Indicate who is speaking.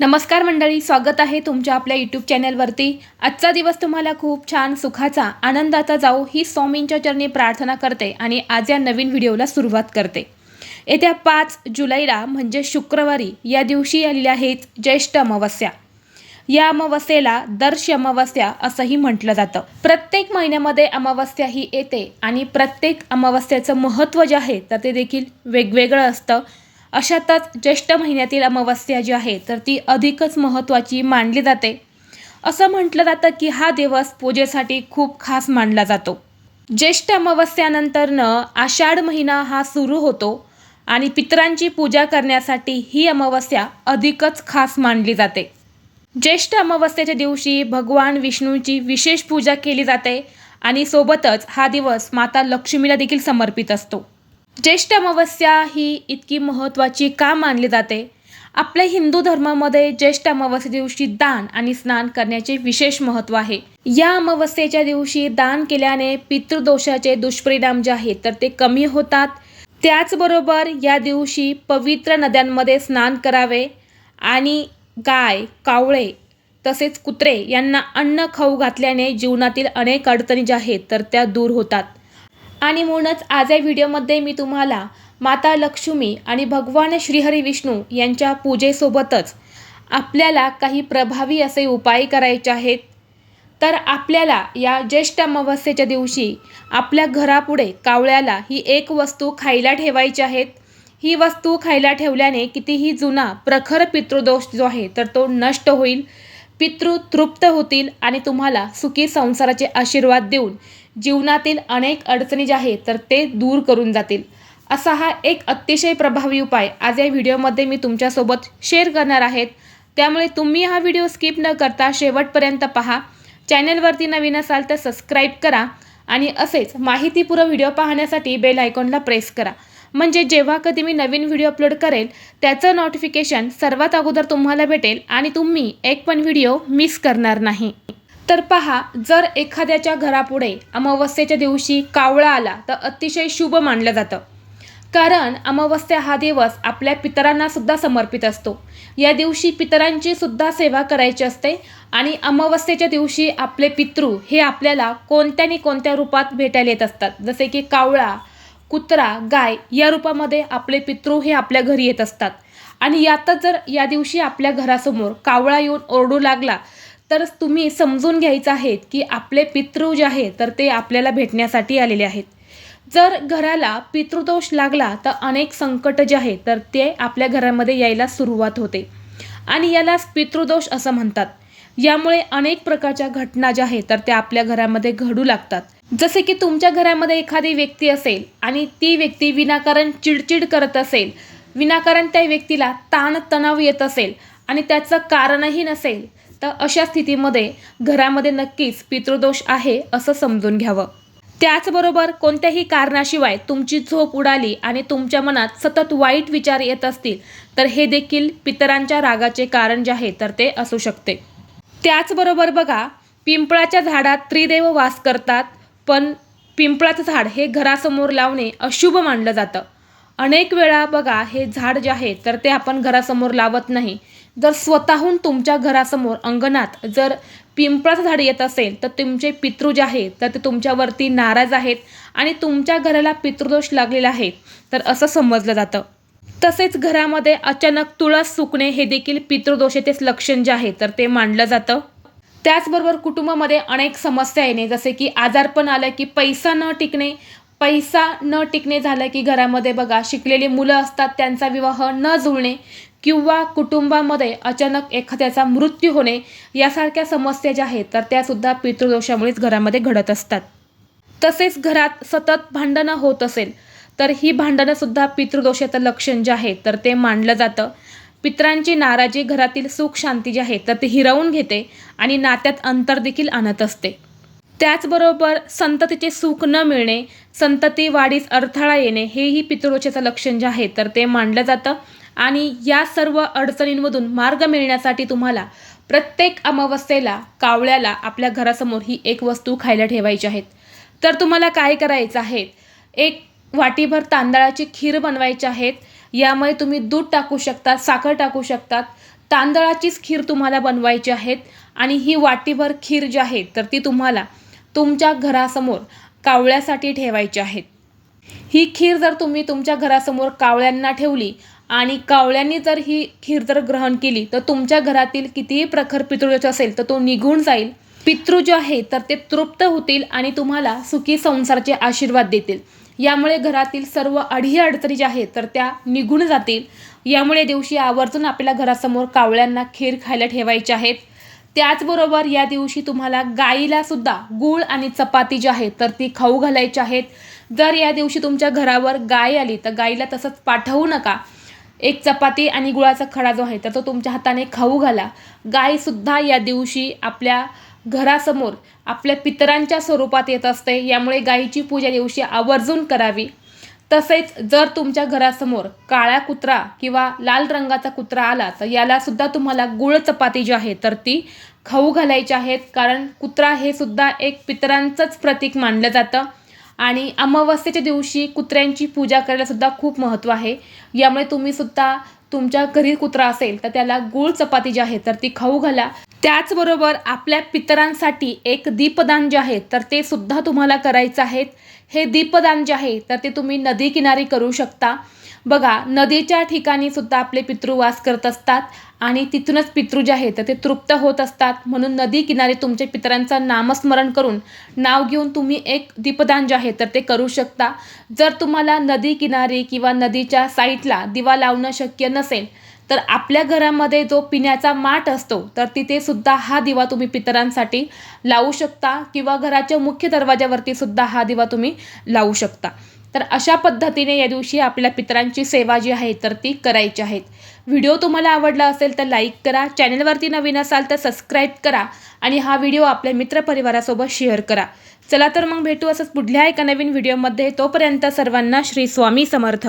Speaker 1: नमस्कार मंडळी स्वागत आहे तुमच्या आपल्या यूट्यूब चॅनलवरती. आजचा दिवस तुम्हाला खूप छान सुखाचा आनंदाचा जाऊ ही स्वामींच्या चरणी प्रार्थना करते आणि आज या नवीन व्हिडिओला सुरुवात करते. येत्या पाच जुलैला म्हणजे शुक्रवारी या दिवशी आलेली आहेत ज्येष्ठ अमावस्या. या अमावस्येला दर्श अमावस्या असंही म्हटलं जातं. प्रत्येक महिन्यामध्ये अमावस्या ही येते आणि प्रत्येक अमावस्याचं महत्त्व जे आहे तर ते देखील वेगवेगळं असतं. अशातच ज्येष्ठ महिन्यातील अमावस्या जी आहे तर ती अधिकच महत्त्वाची मानली जाते. असं म्हटलं जातं की हा दिवस पूजेसाठी खूप खास मानला जातो. ज्येष्ठ अमावस्यानंतरनं आषाढ महिना हा सुरू होतो आणि पितरांची पूजा करण्यासाठी ही अमावस्या अधिकच खास मानली जाते. ज्येष्ठ अमावस्येच्या दिवशी भगवान विष्णूची विशेष पूजा केली जाते आणि सोबतच हा दिवस माता लक्ष्मीला देखील समर्पित असतो. ज्येष्ठ अमावस्या ही इतकी महत्त्वाची का मानली जाते? आपल्या हिंदू धर्मामध्ये ज्येष्ठ अमावस्ये दिवशी दान आणि स्नान करण्याचे विशेष महत्त्व आहे. या अमावस्येच्या दिवशी दान केल्याने पितृदोषाचे दुष्परिणाम जे आहेत तर ते कमी होतात. त्याचबरोबर या दिवशी पवित्र नद्यांमध्ये स्नान करावे आणि गाय कावळे तसेच कुत्रे यांना अन्न खाऊ घातल्याने जीवनातील अनेक अडचणी ज्या आहेत तर त्या दूर होतात. आणि म्हणूनच आज या व्हिडिओमध्ये मी तुम्हाला माता लक्ष्मी आणि भगवान श्रीहरी विष्णू यांच्या पूजेसोबतच आपल्याला काही प्रभावी असे उपाय करायचे आहेत. तर आपल्याला या ज्येष्ठ अमावस्येच्या दिवशी आपल्या घरापुढे कावळ्याला ही एक वस्तू खायला ठेवायची आहेत. ही वस्तू खायला ठेवल्याने कितीही जुना प्रखर पितृदोष जो आहे तर तो नष्ट होईल. पितृ तृप्त होतील आणि तुम्हाला सुखी संसाराचे आशीर्वाद देऊन जीवनातील अनेक अडचणी ज्या आहेत तर ते दूर करून जातील. असा हा एक अतिशय प्रभावी उपाय. आज या व्हिडिओमध्ये मी तुमच्यासोबत शेअर करणार आहेत. त्यामुळे तुम्ही हा व्हिडिओ स्किप न करता शेवटपर्यंत पहा. चॅनलवरती नवीन असाल तर सबस्क्राईब करा आणि असेच माहितीपूर्व व्हिडिओ पाहण्यासाठी बेल आयकॉनला प्रेस करा. म्हणजे जेव्हा कधी मी नवीन व्हिडिओ अपलोड करेल त्याचं नोटिफिकेशन सर्वात अगोदर तुम्हाला भेटेल आणि तुम्ही एक पण व्हिडिओ मिस करणार नाही. तर पहा जर एखाद्याच्या घरापुढे अमावस्येच्या दिवशी कावळा आला तर अतिशय शुभ मानलं जातं. कारण अमावस्या हा दिवस आपल्या पितरांना सुद्धा समर्पित असतो. या दिवशी पितरांची सुद्धा सेवा करायची असते आणि अमावस्येच्या दिवशी आपले पितृ हे आपल्याला कोणत्या नि कोणत्या रूपात भेटायला येत असतात. जसे की कावळा कुत्रा गाय या रूपामध्ये आपले पितृ हे आपल्या घरी येत असतात. आणि यातच जर या दिवशी आपल्या घरासमोर कावळा येऊन ओरडू लागला तर तुम्ही समजून घ्यायचं आहे की आपले पितृ जे आहे तर ते आपल्याला भेटण्यासाठी आलेले आहेत. जर घराला पितृदोष लागला तर अनेक संकट जे आहे तर ते आपल्या घरामध्ये यायला सुरुवात होते. आणि यालाच पितृदोष असं म्हणतात. यामुळे अनेक प्रकारच्या घटना ज्या आहेत तर त्या आपल्या घरामध्ये घडू लागतात. जसे की तुमच्या घरामध्ये एखादी व्यक्ती असेल आणि ती व्यक्ती विनाकारण चिडचिड करत असेल विनाकारण त्या व्यक्तीला ताणतणाव येत असेल आणि त्याचं कारणही नसेल तर अशा स्थितीमध्ये घरामध्ये नक्कीच पितृदोष आहे असं समजून घ्यावं. त्याचबरोबर कोणत्याही कारणाशिवाय तुमची झोप उडाली आणि तुमच्या मनात सतत वाईट विचार येत असतील तर हे देखील पितरांच्या रागाचे कारण जे आहे तर ते असू शकते. त्याचबरोबर बघा पिंपळाच्या झाडात त्रिदेव वास करतात पण पिंपळाचं झाड हे घरासमोर लावणे अशुभ मानलं जातं. अनेक वेळा बघा हे झाड जे आहे तर ते आपण घरासमोर लावत नाही. जर स्वतःहून तुमच्या घरासमोर अंगणात जर पिंपळाचं झाड येत असेल तर तुमचे पितृ जे आहेत तर ते तुमच्यावरती नाराज आहेत आणि तुमच्या घराला पितृदोष लागलेला आहे तर असं समजलं जातं. तसेच घरामध्ये अचानक तुळस सुकणे हे देखील पितृदोषाचे लक्षण जे आहे तर ते मानलं जातं. त्याचबरोबर कुटुंबामध्ये अनेक समस्या येणे जसे की आजारपण आलं की पैसा न टिकणे. पैसा न टिकणे झालं की घरामध्ये बघा शिकलेली मुलं असतात त्यांचा विवाह न जुळणे किंवा कुटुंबामध्ये अचानक एखाद्याचा मृत्यू होणे यासारख्या समस्या ज्या आहेत तर त्यासुद्धा पितृदोषामुळेच घरामध्ये घडत असतात. तसेच घरात सतत भांडणं होत असेल तर ही भांडणंसुद्धा पितृदोषाचं लक्षण जे आहे तर ते मांडलं जातं. पित्रांची नाराजी घरातील सुख शांती जी आहे तर ती हिरवून घेते आणि नात्यात अंतर देखील आणत असते. त्याचबरोबर संततीचे सुख न मिळणे संतती वाढीस अडथळा येणे हेही पितृदोषाचं लक्षण जे आहे तर ते मांडलं जातं. आणि या सर्व अडचणींमधून मार्ग मिळण्यासाठी तुम्हाला प्रत्येक अमावस्येला कावळ्याला आपल्या घरासमोर ही एक वस्तू खायला ठेवायची आहेत तर तुम्हाला काय करायचं आहे? एक वाटीभर तांदळाची खीर बनवायची आहेत यामुळे तुम्ही दूध टाकू शकता साखर टाकू शकतात. तांदळाचीच खीर तुम्हाला बनवायची आहेत आणि ही वाटीभर खीर जी आहे तर ती तुम्हाला तुमच्या घरासमोर कावळ्यासाठी ठेवायची आहेत. ही खीर जर तुम्ही तुमच्या घरासमोर कावळ्यांना ठेवली आणि कावळ्यांनी जर ही खीर जर ग्रहण केली तर तुमच्या घरातील कितीही प्रखर पितृदोष असेल तर तो निघून जाईल. पितृ जो आहे तर ते तृप्त होतील आणि तुम्हाला सुखी संसाराचे आशीर्वाद देतील. यामुळे घरातील सर्व अडी अडचणी ज्या आहेत तर त्या निघून जातील. यामुळे दिवशी आवर्जून आपल्या घरासमोर कावळ्यांना खीर खायला ठेवायचे आहेत. त्याचबरोबर या दिवशी तुम्हाला गाईला सुद्धा गूळ आणि चपाती जी आहे तर ती खाऊ घालायची आहेत. जर या दिवशी तुमच्या घरावर गाय आली तर गाईला तसंच पाठवू नका. एक चपाती आणि गुळाचा खडा जो आहे तर तो तुमच्या हाताने खाऊ घाला. गायसुद्धा या दिवशी आपल्या घरासमोर आपल्या पितरांच्या स्वरूपात येत असते. यामुळे गायीची पूजा दिवशी आवर्जून करावी. तसेच जर तुमच्या घरासमोर काळा कुत्रा किंवा लाल रंगाचा कुत्रा आला तर यालासुद्धा तुम्हाला गुळ चपाती जी आहे तर ती खाऊ घालायची आहेत कारण कुत्रा हे सुद्धा एक पितरांचंच प्रतीक मानलं जातं. आणि अमावस्येच्या दिवशी कुत्र्यांची पूजा करायलासुद्धा खूप महत्त्व आहे. यामुळे तुम्ही सुद्धा तुमच्या घरी कुत्रा असेल तर त्याला गुळ चपाती जी आहे तर ती खाऊ घाला. त्याचबरोबर आपल्या पितरांसाठी एक दीपदान जे आहे तर ते सुद्धा तुम्हाला करायचं आहे. हे दीपदान जे आहे तर ते तुम्ही नदी किनारी करू शकता. बघा नदीच्या ठिकाणी सुद्धा आपले पितृ वास करत असतात आणि तिथूनच पितृ जे आहे तर ते तृप्त होत असतात. म्हणून नदी किनारी तुमच्या पितरांचं नामस्मरण करून नाव घेऊन तुम्ही एक दीपदान जे आहे तर ते करू शकता. जर तुम्हाला नदी किनारी किंवा नदीच्या साईटला दिवा लावणं शक्य नसेल तर आपल्या घरामध्ये जो पिण्याचा माठ असतो तर तिथे सुद्धा हा दिवा तुम्ही पितरांसाठी लावू शकता किंवा घराच्या मुख्य दरवाजावरती सुद्धा हा दिवा तुम्ही लावू शकता. तर अशा पद्धतीने या दिवशी आपल्या पितरांची सेवा जी आहे तर ती करायची आहेत व्हिडिओ तुम्हाला आवडला असेल तर लाईक करा चॅनलवरती नवीन असाल तर सबस्क्राईब करा आणि हा व्हिडिओ आपल्या मित्रपरिवारासोबत शेअर करा. चला तर मग भेटू असंच पुढल्या एका नवीन व्हिडिओमध्ये. तोपर्यंत सर्वांना श्री स्वामी समर्थ.